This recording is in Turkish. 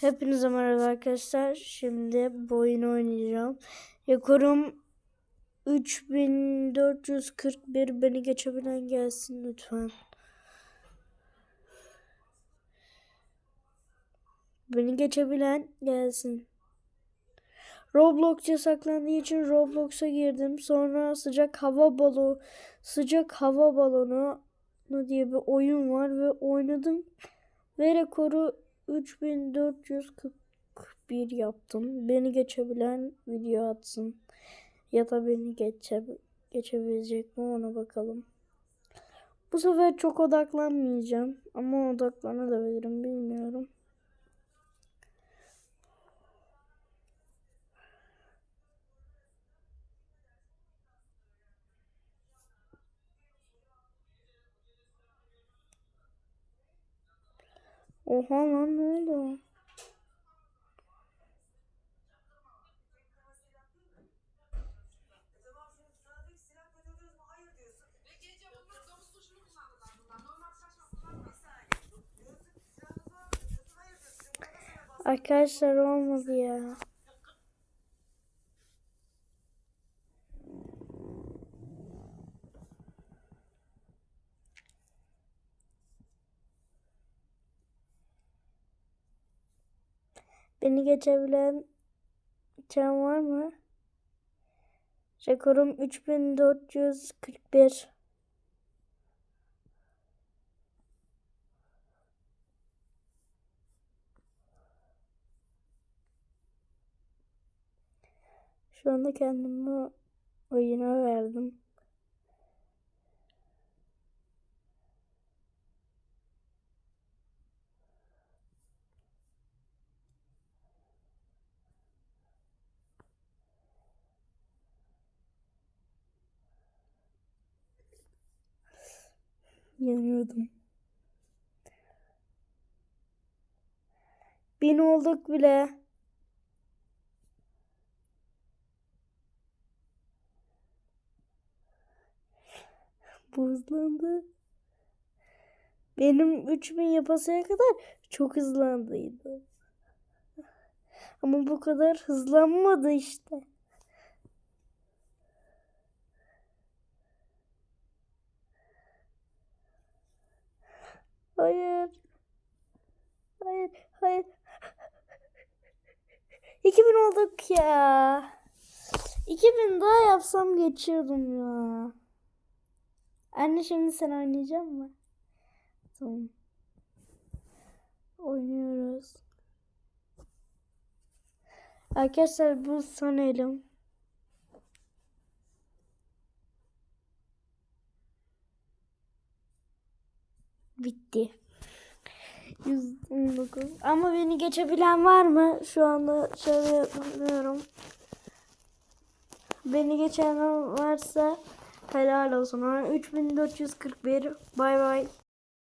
Hepinize merhaba arkadaşlar. Şimdi bu oyunu oynayacağım. Rekorum 3441. Beni geçebilen gelsin lütfen. Beni geçebilen gelsin. Roblox yasaklandığı için Roblox'a girdim. Sonra sıcak hava balonu, sıcak hava balonu diye bir oyun var ve oynadım. Ve rekoru 3441 yaptım. Beni geçebilen video atsın. Ya da beni geçe, geçebilecek mi ona bakalım. Bu sefer çok odaklanmayacağım. Ama odaklanabilirim bilmiyorum. Oha lan ne oldu? Arkadaşlar olmadı ya. Beni geçebilen can var mı? Rekorum 3441. Şu anda kendimi oyuna verdim. Yanıyordum. Bin olduk bile. Bu hızlandı. Benim 3000 yapasaya kadar çok hızlandıydı. Ama bu kadar hızlanmadı işte. Hayır. Hayır, hayır. 2000 olduk ya. 2000 daha yapsam geçiyordum ya. Anne şimdi sen oynayacak mı? Tamam. Oynuyoruz. Arkadaşlar bu son elim. Bitti. 119. Ama beni geçebilen var mı? Şu anda şöyle yapıyorum. Beni geçen varsa helal olsun. Ona 3441. Bay bay.